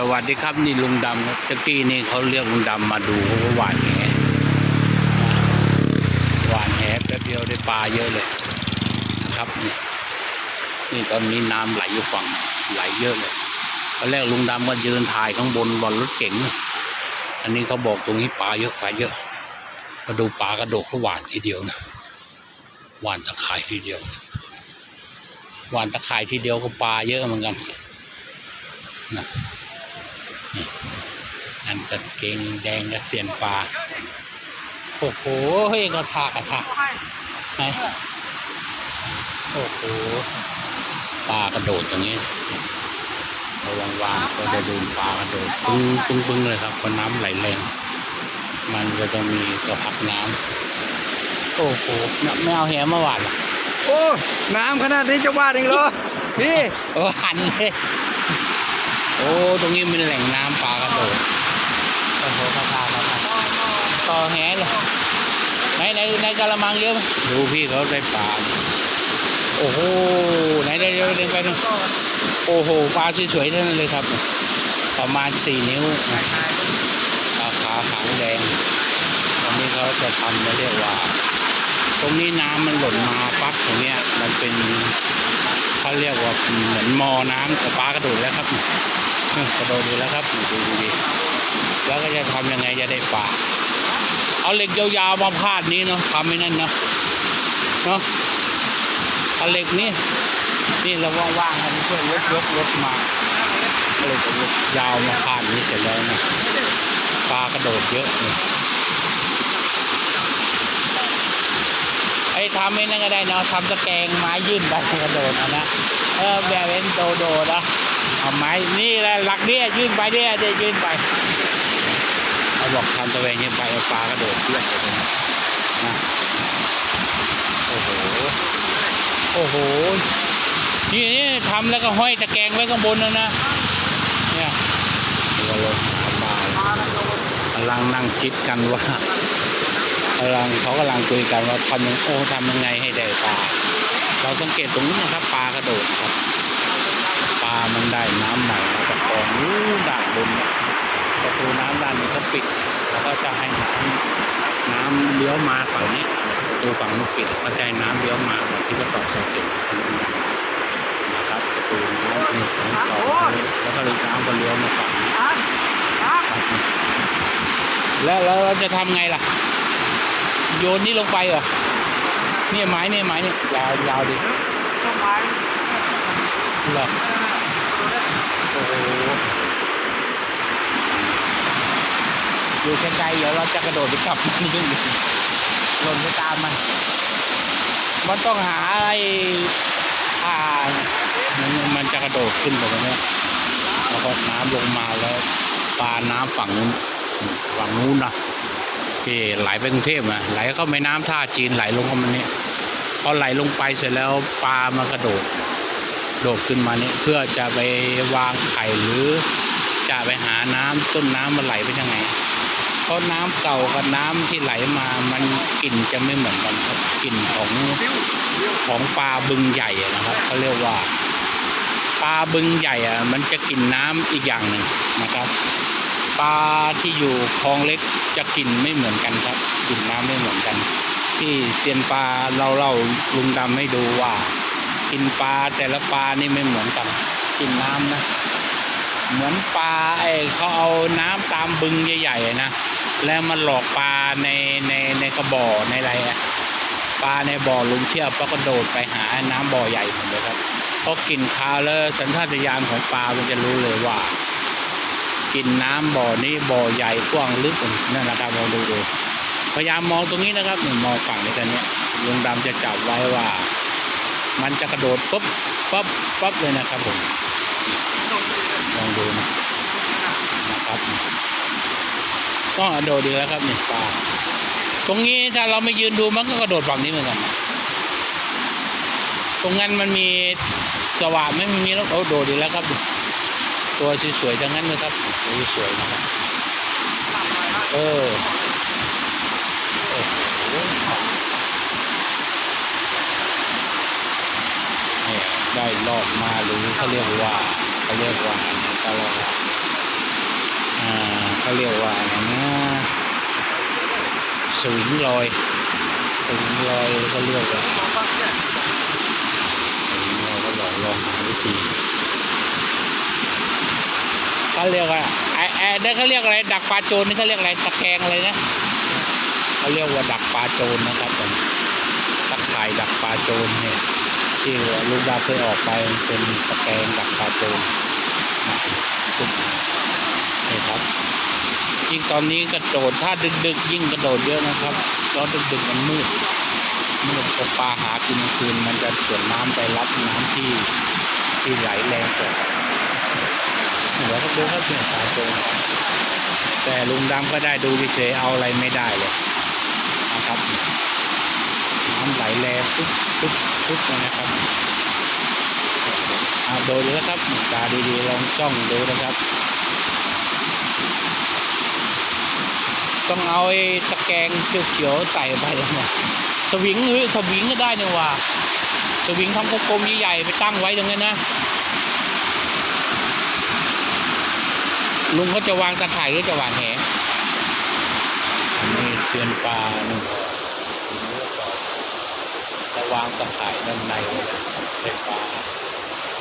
สวัสดีครับนี่ลุงดำครับตะกี้นี่เขาเรียกลุงดำมาดูเขาก็หวานแหหวานแหแป๊บเดียวได้ปลาเยอะเลยนะครับนี่นี่ตอนนี้น้ำไหลอยู่ฝั่งไหลเยอะเลยตอนแรกลุงดำก็ยืนถ่ายข้างบนบนรถเก๋งอันนี้เขาบอกตรงนี้ปลาเยอะปลาเยอะมาดูปลากระโดดเขาหวานทีเดียวนะหวานตะข่ายทีเดียวหวานตะข่ายทีเดียวก็ปลาเยอะเหมือนกันนะ อันกระเกงแดงกระเสียนปลาโอ้โหเฮ้ยก็ทากระทากไหนโอ้โหปลากระโดดตรงนี้ระวังวางก็จะโดนปลากระโดดปึ้งปึ้งปึ้งเลยครับเพราะน้ำไหลแรงมันก็จะมีกระพักน้ำโอ้โหน่ะไม่เอาแหมาหวานเหรอโอ้น้ำขนาดนี้จะวาดเองเหรอพี่โอ้หันเลย โอ้ ตรงนี้เป็นแหล่งน้ำปลากระโดดโอ้โหกระทากระทาต่อแหเลยในในในกระมังเยอะไหมดูพี่เขาได้ปลา โอ้โห ไหนได้เดี๋ยวเดินไปหนึงโอ้โห ปลาสวยๆทั้งนั้นเลยครับ ประมาณสี่นิ้วนะปลาขาหางแดง ตอนนี้เขาจะทำเรียกว่า ตรงนี้น้ำมันหล่นมาปั๊บตรงเนี้ย มันเป็นเขาเรียกว่าเหมือนมอน้ำกับปลากระโดดแล้วครับเออ กระโดดดูแล้วครับดูดูดีแล้วก็จะทำยังไงจะได้ปลาเอาเหล็กยาวๆมาพาดนี้เนาะทำไม่นั่นเนาะเนาะเอาเหล็กนี่นี่เราว่างๆให้มันช่วยยกยกรถมาเอาเหล็กยาวมาพาดนี้เสร็จแล้วนะปลากระโดดเยอะเนี่ยไอ้ ทำไม่นั่นก็ได้เนาะทำตะแกรงไม้ยื่นไปกระโดดนะเออแบบเป็นโดโดนะเอาไม้นี่แหละหลักเนี่ยยื่นไปเนี่ยจะยื่นไปเอาบอกทำตะแกรงยื่นไปเอาปลากระโดดเลือกไปตรงนั้นนะโอ้โหโอ้โหนี่นี่ทำแล้วก็ห้อยตะแกรงไว้ข้างบนนะนะเนี่ยเราหาปลากำลังนั่งคิดกันว่า กำลังเขากำลังคุยกันว่าทำยังโอ้ทำยังไงให้ได้ปลาเราสังเกตตรงนี้นะครับปลากระโดดครับปลามันได้น้ำใหม่มาจากคลองนู้นด้านบนประตูน้ำด้านนี้เขาปิด แล้วก็จะให้น้ำน้ำเลี้ยวมาฝั่งนี้ประตูฝั่งนู้นปิดก็จะให้น้ำเลี้ยวมาเหมือนที่ว่าต่อสาเข็มนะครับประตูน้ำนี่ของต่อแล้วก็เลยน้ำก็เลี้ยวมาฝั่งนี้แล้วแล้วเราจะทำไงล่ะ โยนนี่ลงไปเหรอเนี่ยไม้เนี่ยไม้เนี่ยยาวยาวดิต้นไม้หรอโอ้โหอยู่ไกลๆเดี๋ยวเราจะกระโดดไปกลับมันยิ่ดีหล่นไปตามมัน มันต้องหาอะไรอ่ามันมันจะกระโดดขึ้นไปตรงเนี้แล้วก็น้ำลงมาแล้วปลาน้ำฝั่งนู้นฝั่งนู้นนะ ที่ไหลไปกรุงเทพนะไหลเข้าแม่น้ำท่าจีนไหลลงเข้ามานี่พอไหลลงไปเสร็จแล้วปลามากระโดด โดดขึ้นมานี่เพื่อจะไปวางไข่หรือจะไปหาน้ำต้นน้ำมันไหลไปยังไงเพราะน้ำเก่ากับน้ำที่ไหลมามันกลิ่นจะไม่เหมือนกันครับกลิ่นของของปลาบึงใหญ่นะครับเขาเรียกว่าปลาบึงใหญ่อะมันจะกลิ่นน้ำอีกอย่างหนึ่งนะครับ ปลาที่อยู่คลองเล็ก จะกลิ่นไม่เหมือนกันครับกลิ่นน้ำไม่เหมือนกัน ที่เซียนปลาเราเล่าลุงดำให้ดูว่ากินปลาแต่ละปลานี่ไม่เหมือนกันกลิ่นน้ำนะ เหมือนปลาไอ้เขาเอาน้ำตามบึงใหญ่ๆนะแล้วมันหลอกปลาในในในกระบอกในอะไรอะปลาในบ่อลุงเทียบก็กระโดดไปหาน้ำบ่อใหญ่หมดเลยครับพราะกลิ่นคาวแล้วสัญชาตญาณของปลามันจะรู้เลยว่า กินน้ำบ่อนี้บ่อใหญ่กว้างลึกนั่นแหละครับลองดูดูพยายามมองตรงนี้นะครับนี่มองฝั่งนี้กันเนี้ยลุงดำจะจับไว้ว่า มันจะกระโดดปุ๊บปั๊บปั๊บเลยนะครับผมลองดูนะนะครับก็กระโดดดีแล้วครับนี่ปลาตรงนี้ถ้าเราไม่ยืนดูมันก็กระโดดฝั่งนี้เหมือนกันตรงนั้นมันมีสว่านไม่มีแล้วโอ้โดดดีแล้วครับ ตัวสวยๆทั้งนั้นเลยครับตัวสวยๆนะครับเออโอ้โหเนี่ยได้รอบมาหรือเขาเรียกว่าเขาเรียกว่าอะไรก็ว่าอ่าเขาเรียกว่าอะไรนะสวิงลอยสวิงลอยเขาเรียกว่าสวิงลอยก็ลองลองหาวิธี เขาเรียกว่าไอ้ไอ้นั่นเขาเรียกอะไร ดักปลาโจรนี่เขาเรียกอะไรตะแกรงอะไรนะเขาเรียกว่าดักปลาโจรนะครับผมตะข่ายดักปลาโจรเนี่ยที่ลูกดาเคยออกไปเป็นตะแกรงดักปลาโจรนะนี่ครับยิ่งตอนนี้กระโดดถ้าดึกๆยิ่งกระโดดเยอะนะครับตอนดึกๆมันมืดมืดพอปลาหากินกลางคืนมันจะส่วนน้ำไปรับน้ำที่ที่ไหลแรงกว่า เดี๋ยวก็ดูครับเนี่ยปลาโจรแต่ลุงดำก็ได้ดูเฉยเอาอะไรไม่ได้เลยนะครับน้ำไหลแรงปุ๊บปุ๊บปุ๊บนะครับเอาโดยแล้วครับตาดีๆลองจ้องดูนะครับ ต้องเอาไอ้ตะแกรงเขียวๆใส่ไปแล้วนะสวิงเฮ้ยสวิงก็ได้นี่หว่าสวิงทำกลมๆใหญ่ๆไปตั้งไว้ตรงนี้นนะ ลุงเขาจะวางตะข่ายหรือจะหวานแหอันนี้เชือนปลาหนึ่งจะวางตะข่ายด้านในไว้เป็นปลา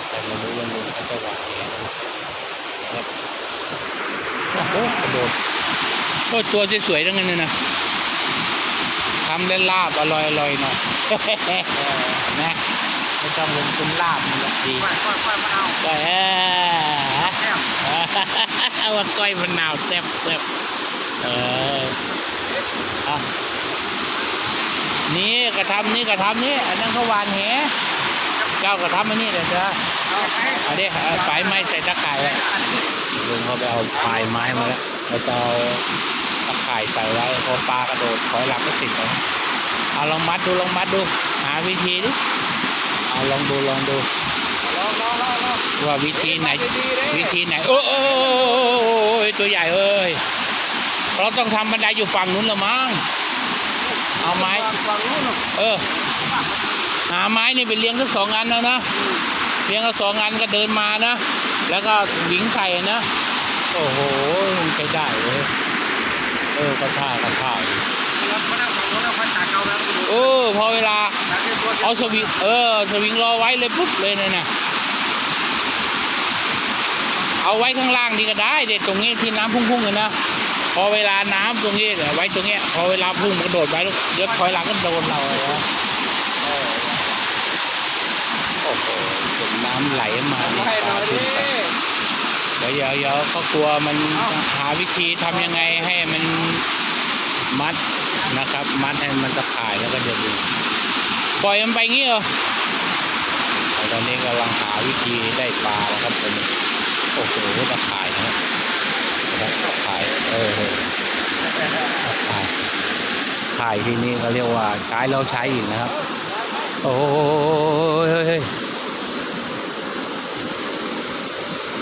แต่ไม่รู้ว่าลุงเขาจะหวานแหนะครับโอ้โหกระโดดก็ตัวสวยๆทั้งนั้นเลยนะทำเล่นลาบอร่อยๆหน่อยนะไม่ต้องลงทุนลาบมันละดีค่อยค่อยค่อยมาเอาก็ เออแก้มว่าก้อยมะนาวแซ่บแซ่บเออเอานี่กระทำนี่กระทำนี่อันนั้นเขาหวานแหเจ้ากระทำอันนี้เดี๋ยวเจ้าเอาไปอันนี้เอาไฟไม้ใส่ตะข่ายไว้ลุงเขาไปเอาปลายไม้มาแล้วแล้วก็เอาตะข่ายใส่ไว้พอปลากระโดดถอยหลังก็ติดเลยเอาลองมัดดูลองมัดดู หาวิธีดิเอาลองดูลองดู ว่าวิธีไหน วิธีไหนโอ้โอ้โอ้โอ้โอ้ยตัวใหญ่เอ้ยเราต้องทำบันไดอยู่ฝั่งนู้นละมั้งเอาไม้เออ หาไม้นี่ไปเลี้ยงทั้งสองอันแล้วนะเลี้ยงทั้งสองอันก็เดินมานะ แล้วก็วิ่งใส่นะ โอ้โหมันใช้ได้เลยเออก็ท่าก็ท่าอยู่แล้วมานั่งฝั่งนู้นแล้วพันตากเอาแล้วเออพอเวลาเอาสวิงเออสวิงรอไว้เลยปุ๊บเลยนะนะ เอาไว้ข้างล่างนี่ก็ได้เด็ดตรงนี้ที่น้ำพุ่งๆเลยนะพอเวลาน้ำตรงนี้ไว้ตรงนี้พอเวลาพุ่งมันกระโดดไว้เดี๋ยวถอยหลังก็โดนเราเลยนะโอ้โหนน้ำไหลมาให้หน่อยดิเดี๋ยวเดี๋ยวเก็กลัวมันหาวิธีทำยังไงให้มันมัดนะครับ มัดให้มันตะข่ายแล้วก็เดี๋ยวดูปล่อยมันไปงี้เหรอตอนนี้กำลังหาวิธีได้ปลาแล้วครับตอนนี้ โอ้โหตะข่ายนะครับตะข่ายเออตะข่ายข่ายที่นี่เขาเรียกว่าใช้แล้วใช้อีกนะครับ โอ้ยเฮ้ยเฮ้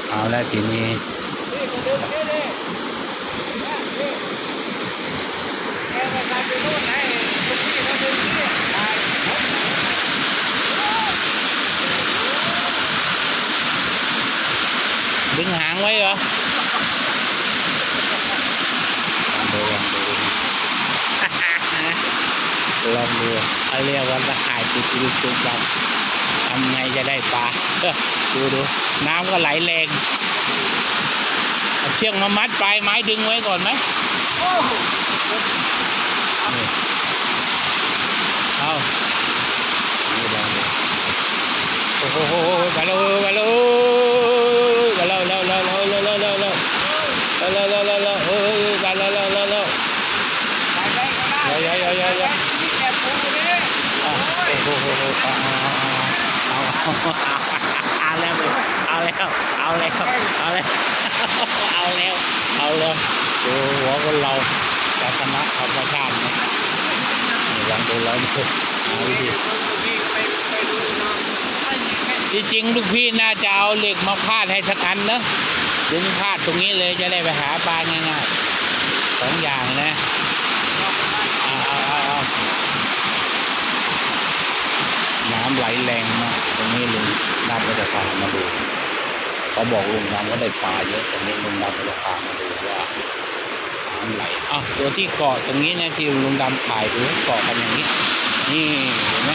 เอาล้วทีนี้ไปนู่นไหนตรงนี้แล้วตรงนี้ได้ดึงหางไว้เหรอลองดูลองดูลองดูเขาเรียกว่าตะข่ายติดลูกจุกจับทำไงจะได้ปลาดูดู น้ำก็ไหลแรงเอาเชือกมามัดปลายไม้ดึงไว้ก่อนไหมโอ้โหนี่เอานี่ลองดูโอ้โหไปแล้วไปแล้ว เอาเอาเอาเอาแล้วเอาแล้วเอาแล้วเอาแล้วเอาแล้วเอาแล้วดูหัวคนเราจะชนะธรรมชาตินะนี่ลองดูลองดูดิไปไปดูเนาะไม่มีแค่ที่จริงลูกพี่น่าจะเอาเหล็กมาพาดให้สักอันนะดึงพาดตรงนี้เลยจะได้ไปหาปลาง่ายๆสองอย่างนะน้ำไหลแรงมาก ตรงนี้ลุงดำก็จะพามาดูเขาบอกลุงดำก็ได้ปลาเยอะตรงนี้ลุงดำก็จะพามาดูว่าน้ำไหลอะตัวที่เกาะตรงนี้นะที่ลุงดำถ่ายดูเกาะกันอย่างนี้ นี่เห็นไหม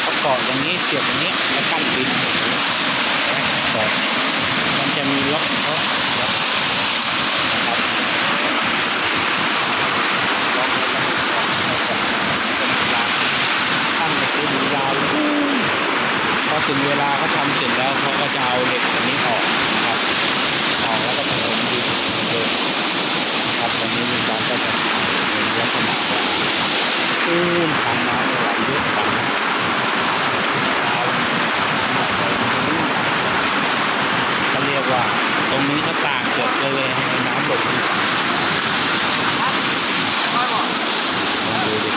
เขาเกาะอย่างนี้เสียบอย่างนี้แล้วกั้นดินเห็นไหมเกาะมันจะมีล็อกล็อกล็อกนะครับล็อกแล้วก็มีล็อกแล้วก็เป็นเวลาขั้นไปถึงเวลาพอถึงเวลาเขาทำเสร็จแล้ว เขาจะเอาเหล็กตัวนี้ออกนะครับออกแล้วก็ผสมดินเดิมนะครับตรงนี้มีการก็จะเป็นลักษณะว่าอู้มทางน้ำไหลเยอะจังเขาเรียกว่าตรงนี้เขาต่างเกิดเลยให้น้ำหลบดีลองดูดิ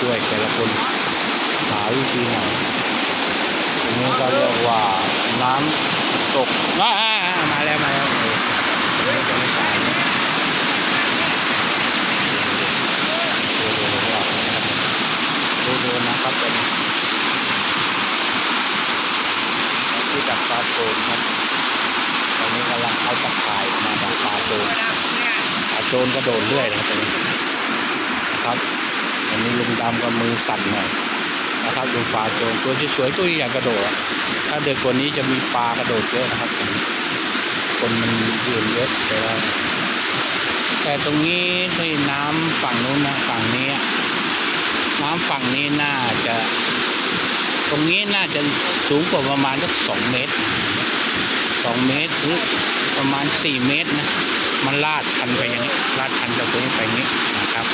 ช่วยแต่ละคนหาวิธีไหนตรง นี้ก็เรียกว่าน้ำตกอ่ามาแล้วมาแล้วเออตรงนี้จะไม่ตายดูดูนะครับเป็นที่ดักปลาโจนครับตอนนี้กำลังเอาตะข่ายมาดักปลาโจนปลาโจนกระโดดเรื่อยนะครับตอนนี้นะครับอันนี้ลุงดำกับมือสั่นหน่อย นะครับดูปลาโจนตัวที่สวยตัวใหญ่กระโดด ถ้าเด็กกว่านี้จะมีปลากระโดดเยอะนะครับ คนมันยืนเยอะแต่ว่าแต่ตรงนี้ที่น้ำฝั่งนู้นนะฝั่งนี้ น้ำฝั่งนี้น่าจะ ตรงนี้น่าจะสูงกว่าประมาณสักสองเมตรสองเมตรหรือประมาณสี่เมตรนะมันลาดชันไปอย่างนี้ลาดชันจากตรงนี้ไปนี้นะครับ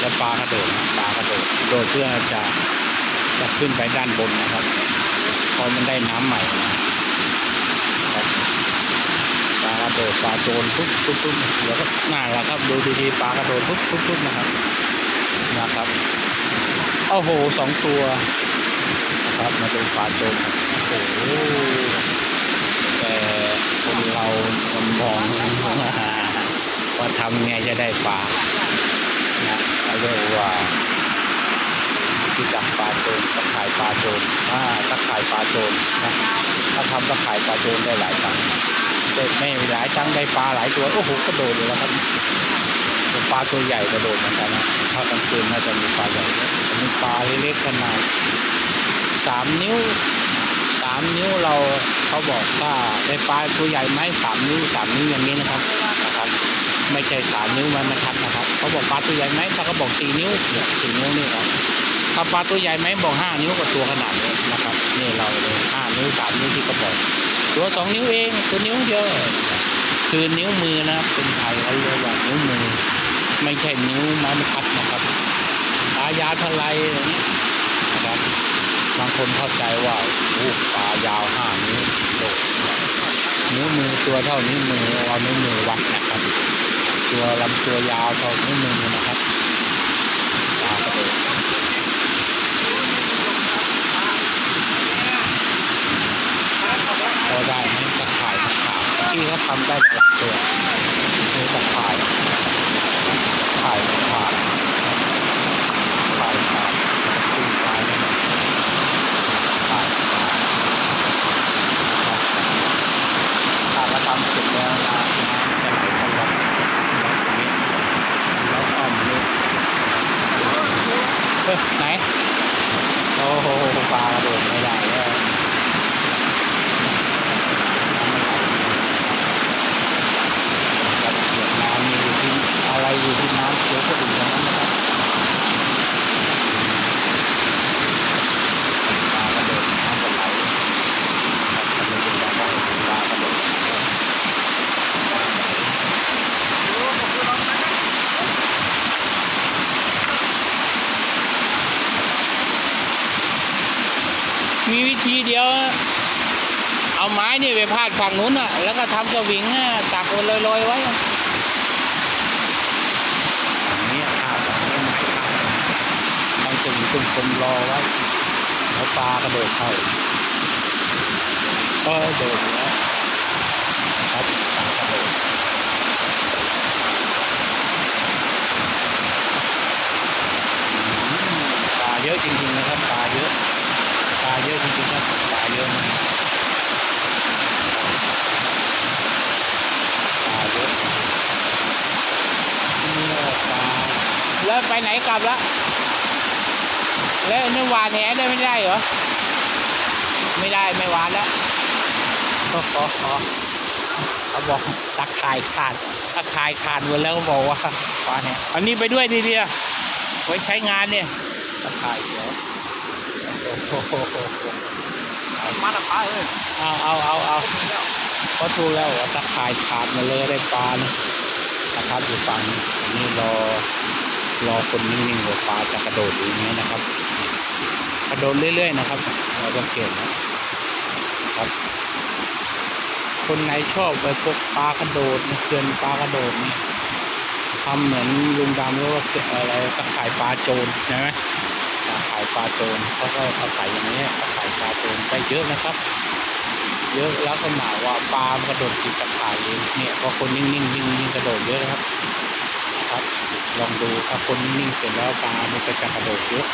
แล้วปลากระโดดปลากระโดดโดดเพื่อจะ จะขึ้นไปด้านบนนะครับพอมันได้น้ำใหม่นะครับปลากระโดดปลาโจรปุ๊บปุ๊บปุ๊บเดี๋ยวก็น่าละครับ ดูดีๆปลากระโดดปุ๊บปุ๊บปุ๊บนะครับนะครับโอ้โหสองตัวนะครับมาดูปลาโจมโอ้โหแต่คนเรามันมองว่าทำไงจะได้ปลานะเขาเรียกว่า ที่จับปลาโจมตะข่ายปลาโจมอ่าตะข่ายปลาโจมนะถ้าทำตะข่ายปลาโจมได้หลายตังค์ได้ไม่หลายตังค์ได้ปลาหลายตัวโอ้โหกระโดดเลยแล้วครับปลาตัวใหญ่กระโดดเหมือนกันนะถ้ากลางคืนน่าจะมีปลาใหญ่มีปลาเล็กๆขนาดสามนิ้วสามนิ้วเราเขาบอกว่าได้ปลาตัวใหญ่ไหมสามนิ้วสามนิ้วอย่างนี้นะครับนะครับไม่ใช่สามนิ้วมันม่ทัดนะครับ เขาบอกปลาตัวใหญ่ไหมถ้าเขาบอกสี่นิ้วเนี่ยสี่นิ้วนี่ครับ ถ้าปลาตัวใหญ่ไหมบอกห้านิ้วกับตัวขนาดนี้นะครับนี่เราเลยห้านิ้วสามนิ้วที่เขาบอกตัวสองนิ้วเองตัวนิ้วเดียวคือนิ้วมือนะครับเป็นไทยเขาเรียกว่านิ้วมือ ไม่ใช่นิ้วไม้บรรทัดนะครับปลายาวท่าไรอย่างนี้นะครับบางคนเข้าใจว่าโอ้ปลายาวห้านิ้วโดดนิ้วมือตัวเท่านิ้วมือเอานิ้วมือวัดนะครับ ตัวลำตัวยาวเท่านิ้วมือนะครับปลากระโดด พอได้ไหมตะข่ายตะข่ายที่เขาทำได้หลายตัวมีตะข่ายถ่ายขาดถ่ายขาดขึ้นไปถ่ายขาดถ้าเราทำเสร็จแล้วนะน้ำจะไหลเข้าวัดตรงนี้แล้วอ้อมนี้ไหนโอ้โหปลากระโดดไม่ได้แล้วครับเสียงน้ำมีอยู่ที่ อะไรอยู่ที่น้ำเขียวก็อุ่นทั้งนั้นนะครับปลากระโดดน้ำก็ไหลครับทำให้เป็นการได้ปลากระโดดมีวิธีเดียว เอาไม้นี่ไปพาดฝั่งนู้นอะ แล้วก็ทำสวิงอะตักวนลอยๆไว้ ซึ่คนรอไว้แล้วปลากระโดดเข้าก็โดดแล้วครับกระโดดปลาเยอะจริงๆนะครับปลาเยอะปลาเยอะจริงๆครับปลาเยอะมากปลาเยอะเนี่ปลาแล้วไปไหนกลับละ แล้วนี่หวานแหได้ไม่ได้เหรอ ไม่ได้ไม่หวานแล้วโอ้โหเขาบอกตะข่ายขาดตะข่ายขาดหมดแล้วเขาบอกว่าหวานแหอันนี้ไปด้วยดีเดียไว้ใช้งานเนี่ยตะข่ายเดี๋ยวโอ้โหมาตะไคร้เลยเอาเอาเอาเอาก็ถูกแล้วว่าตะข่ายขาดหมาเลยได้ปลานะนะครับอยู่ฝั่งนี้อันนี่รอรอคนนิ่งๆว่าปลาจะกระโดดหรือไงนะครับ กระโดดเรื่อย ๆ นะครับเราต้องเก่งนะครับ คนไหนชอบไปพกปลากระโดดนะเขื่อนปลากระโดดนี่ทำเหมือนลุงดำเรียกว่าเขื่อะไรตะข่ายปลาโจรใช่ไหมตะข่ายปลาโจรเขาก็ตะข่ายอย่างนี้ตะข่ายปลาโจรได้เยอะนะครับ เยอะลักษณะว่าปลากระโดดติดตะข่ายเองเนี่ยพอคนนิ่งๆยิ่งยิ่งกระโดดเยอะนะครับนะครับลองดูถ้าคนนิ่งๆเสร็จแล้วปลามันก็จะกระโดดเยอะ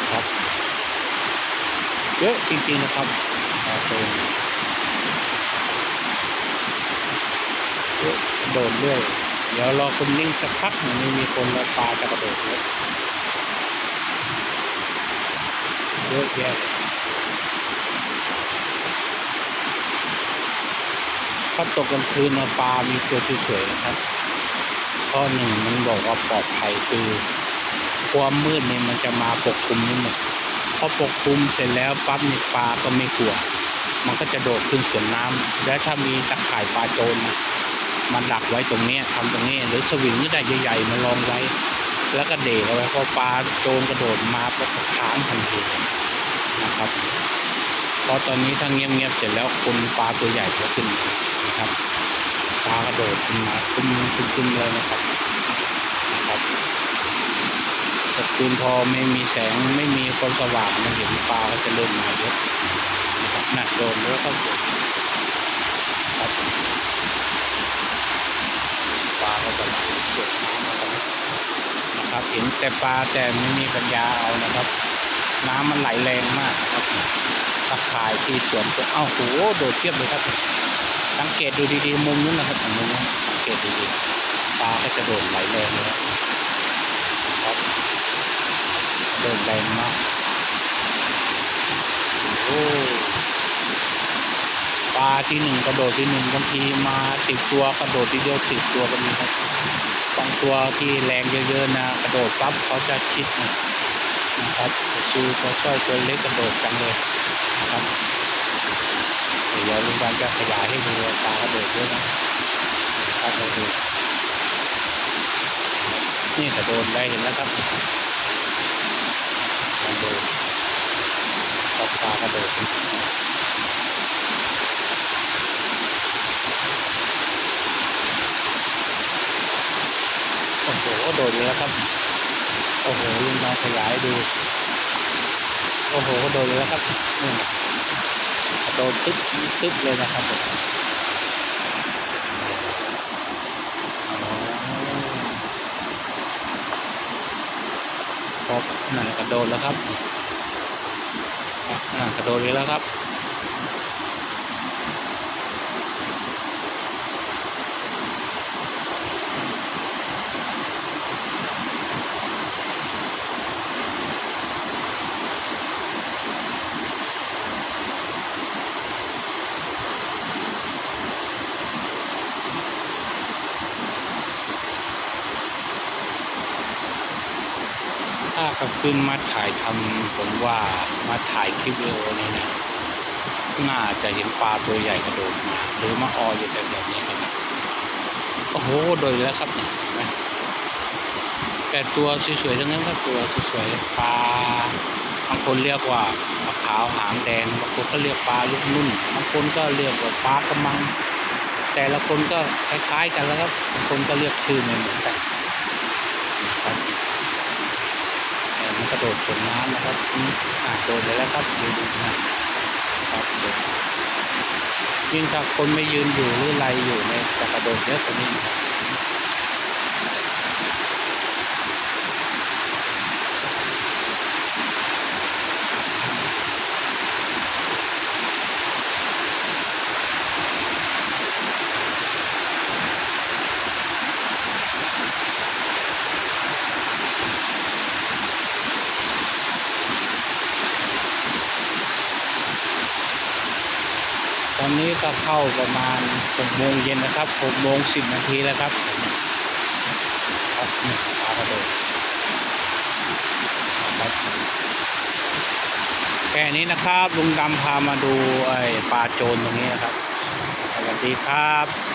นะครับ เยอะจริง ๆ นะครับปลาโจรเยอะโดดเรื่อยเดี๋ยวรอคนนิ่งสักพักหนึ่งนี่มีคนแล้วปลาจะกระโดดเยอะเยอะแยะเลยถ้าตกกลางคืนนะปลา มีตัวสวยๆนะครับข้อหนึ่งมันบอกว่าปลอดภัยคือ ความมืดเนี่ยมันจะมาปกคลุมนี่หมด พอปกคลุมเสร็จแล้วปั๊บนี่ปลาก็ไม่กลัว มันก็จะโดดขึ้นสวนน้ำแล้วถ้ามีตะข่ายปลาโจรนะมันดักไว้ตรงนี้ยทำตรงนี้หรือสวิงก็ได้ใหญ่ๆมาลองไว้ แล้วก็เดกเอาไว้พอปลาโจรกระโดดมาก็ค้างทันทีนะครับเพราะตอนนี้ถ้าเงียบๆเสร็จแล้วคุณปลาตัวใหญ่จะขึ้นนะครับปลากระโดดขึ้นมาตุ้มตุ้มเลยนะครับ ต่คืนพอไม่มีแสงไม่มีคนสว่างมันเห็นปลาก็จะเริ่มมาเยอะนะครับหนักโดนแล้วก็เยอะครับปลาก็จะมาเก็บน้ำนะครับเห็นแต่ปลาแต่ไม่มีปัญญาเอานะครับ น้ำมันไหลแรงมากครับตะข่ายที่สวนก็เอ้าโหโดดเทียบเลยครับ สังเกตดูดีๆมุมนู้นนะครับมุมนู้นสังเกตดูดีปลาก็จะโดดไหลแรงเลยนะครับ โดดแรงมากโอ้ปลาที่หนึ่งกระโดดที่หนึ่งบางทีมาสิบตัวกระโดดทีเดียวสิบตัวก็มีครับบางตัวที่แรงเยอะๆนะกระโดดปั๊บเขาจะชิดนะครับซูตัวสร้อยตัวเล็กกระโดดจังเลยนะครับเดี๋ยวลุงการจะขยายให้ดูว่าปลากระโดดด้วยนะครับดูนี่กระโดดได้เห็นแล้วครับ ดูครับปลากระโดดโอ้โหโดดเลยแล้วครับ โอ้โหลุงกาขยายดู โอ้โหโดดเลยแล้วครับนี่โดนตึ๊บตึ๊บเลยนะครับ พอนั่นกระโดดแล้วครับนั่นกระโดดเลยแล้วครับ ถ้ากลางคืนมาถ่ายทำผมว่ามาถ่ายคลิปวิดีโอนี่นะน่าจะเห็นปลาตัวใหญ่กระโดดมาหรือมาอออยู่แบบนี้นะครับโอ้โหโดยแล้วครับเนี่ยนไหมแต่ตัวสวยๆทั้งนั้นครับตัวสวยๆปลาบางคนเรียกว่าปลาขาวหางแดงบางคนก็เรียกปลาลูกนุ่นบางคนก็เรียกว่าปลากระมัง แต่ละคนก็คล้ายๆกันแล้วครับบางคนก็เรียกชื่อไม่เหมือนกันนะครับ เอ่อมันก ระโดดสวนน้ำนะครับนี่อ่าโดดเลยแล้วครับดูดูนะครับโดดยิ่งถ้าคนไม่ยืนอยู่หรือไรอยู่ในยจะกระโดดเยอะกว่านี้นะครับ เข้าประมาณหกโมงเย็นนะครับหกโมงสิบนาทีแล้วครับครับปลากระโดดครับแค่นี้นะครับลุงดำพามาดูไอ้ปลาโจรตรงนี้นะครับสวัสดีครับ